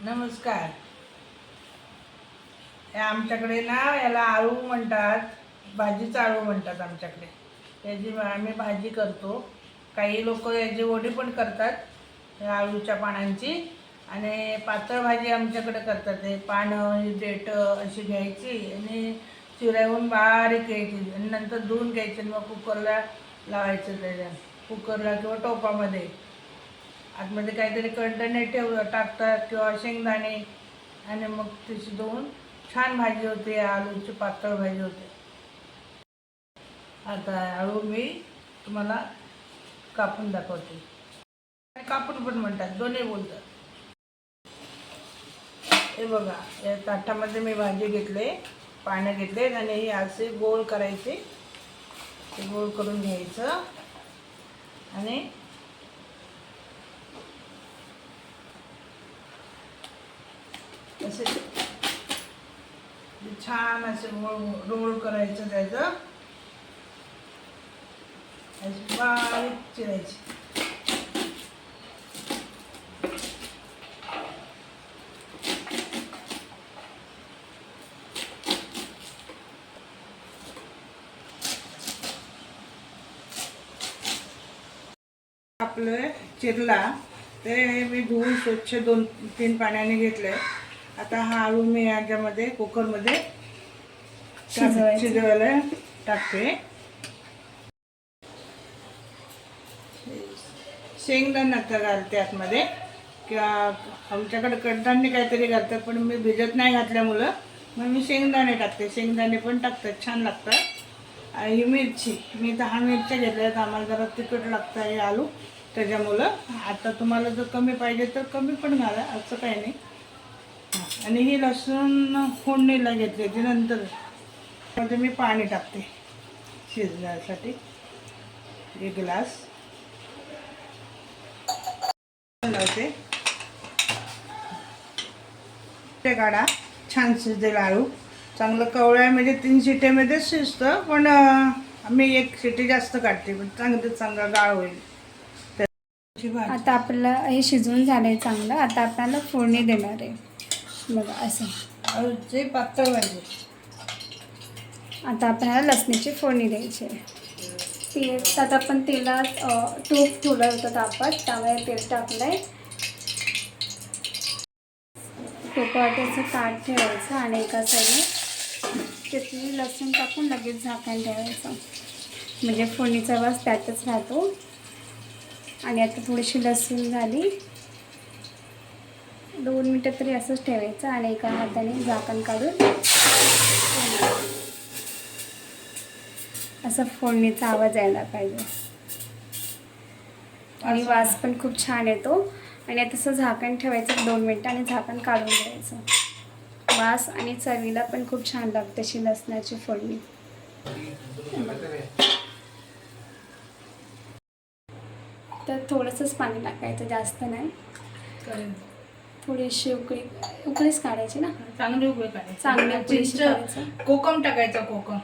नमस्कार. हे आमच्याकडे ना याला आळू म्हणतात भाजीचा आळू म्हणतात आमच्याकडे. याची आम्ही भाजी करतो. काही लोक याची वडी पण करतात या आळूच्या पानांची. आणि पातळ भाजी आमच्याकडे करतात. हे पानं ही अशी घ्यायची आणि चिरावून बारीक घ्यायची. आणि नंतर धुवून घ्यायची आणि मग कुकरला लावायचं त्याच्या कुकरला किंवा टोपामध्ये. आतमध्ये काहीतरी कडणे ठेव टाकतात किंवा शेंगदाणे आणि मग ते शिजवून छान भाजी होते आळूची पातळ भाजी होते. आता आळू मी तुम्हाला कापून दाखवते. कापून पण म्हणतात दोन्ही बोलतात. हे बघा या ताटामध्ये मी भाजी घेतले पानं घेतले आणि हे असे गोल करायचे. ते गोल करून घ्यायचं. आणि असे छान असे रोळ रोळ करायचं त्याचं. अशी बारीक चिरायची. आपलं चिरला ते मी धुवून स्वच्छ दोन तीन पाण्याने घेतले आता हा आळू मी याच्यामध्ये कुकरमध्ये शिजवायला टाकते. शेंगदाणा तर घालते आतमध्ये. किंवा आमच्याकडे कडधान्य काहीतरी घालतात पण मी भिजत नाही घातल्यामुळं मग मी शेंगदाणे टाकते. शेंगदाणे पण टाकतात छान लागतात. आणि ही मिरची. मी दहा मिरच्या घेतल्या तर आम्हाला जरा तिखट लागतं हे आलू. त्याच्यामुळं आता तुम्हाला जर कमी पाहिजे तर कमी पण घाला. असं काही नाही. आणि ही लसूण फोडणीला घेतली ती नंतर. मध्ये मी पाणी टाकते शिजण्यासाठी. एक ग्लास. लावते. ते काढा. छान शिजलेला आळू. चांगलं कवळ्या म्हणजे तीन शिट्यामध्येच शिजतं पण मी एक शिटी जास्त काढते पण चांगलं चांगलं गाळ होईल. आता आपलं हे शिजवून झालंय चांगलं. आता आपल्याला फोडणी देणार आहे. बघा असं. आळूची पातळ भाजी. आता आपल्याला लसणीची फोडणी द्यायची आहे. ते त्यात आपण तेलात तूप ठेवलं होतं तापत त्यामुळे तेल टाकलं आहे तुपावरती असं ताट ठेवायचं आणि एका साईडने चटणी लसूण टाकून लगेच झाकण ठेवायचं. म्हणजे फोडणीचा वास त्यातच राहतो. आणि आता थोडीशी लसूण झाली. दोन मिनटं तरी असंच ठेवायचं आणि एका हाताने झाकण काढून असा फोडणीचा आवाज यायला पाहिजे. आणि वास पण खूप छान येतो. आणि आता असं झाकण ठेवायचं दोन मिनटं आणि झाकण काढून द्यायचं वास आणि चवीला पण खूप छान लागते अशी लसणाची फोडणी. तर थोडंसंच पाणी टाकायचं जास्त नाही. थोडीशी उकळी उकळीच काढायची ना? चांगली उभे काढायची. चांगली कोकम टाकायचं कोकम.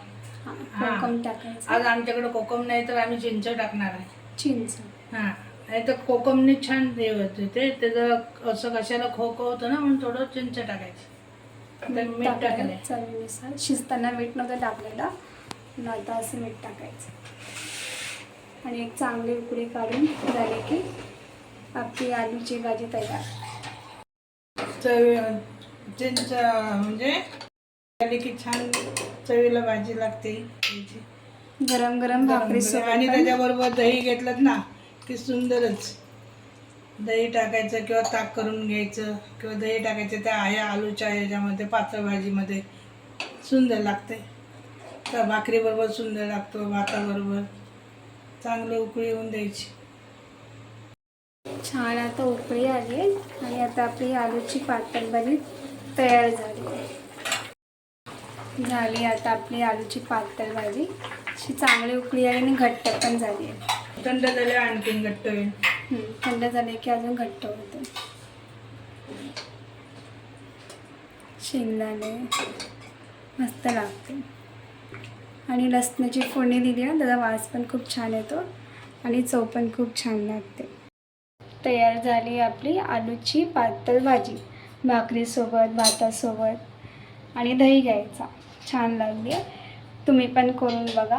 कोकम टाकायचं. आज आमच्याकडे कोकम नाही तर आम्ही चिंच टाकणार आहे. चिंच. हा. नाही तर कोकमने छान हे होते ते. त्याचं असं कशाला खो खो होतं ना म्हणून थोडं चिंच टाकायचं. मीठ टाकायचं चवीनुसार. शिजताना मीठ नव्हतं टाकलेलं. पण आता असं मीठ टाकायचं. आणि एक चांगली उकळी काढून झाली की आपली आलूची भाजी तयार. चवी चिंच म्हणजे झाली की छान चवीला भाजी लागते. गरम गरम भाकरी गरम- आणि त्याच्याबरोबर दही घेतलं ना की सुंदरच. दही टाकायचं किंवा ताक करून घ्यायचं किंवा दही टाकायचं त्या ह्या आलूच्या ह्याच्यामध्ये पातळ भाजीमध्ये सुंदर लागते. त्या भाकरीबरोबर सुंदर लागतो भाताबरोबर. चांगली उकळी येऊन द्यायची. छान आता उकळी आली आणि आता आपली आलूची पातळ भाजी तयार झाली. झाली आता आपली आलूची पातळ भाजी अशी चांगली उकळी आली आणि घट्ट पण झाली. आहे थंड झाले आणखीन घट्ट होईल. थंड झाले की अजून घट्ट होते. शेंगदाणे मस्त लागते. आणि लसणाची फोडणी दिली ना त्याचा वास पण खूप छान येतो आणि चव पण खूप छान लागते. तयार झाली आपली आलूची पातळ भाजी. भाकरीसोबत भातासोबत. आणि दही घ्यायचा. छान लागली. तुम्ही पण करून बघा.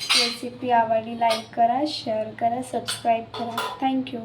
रेसिपी आवडली लाईक करा शेअर करा सबस्क्राईब करा. थँक्यू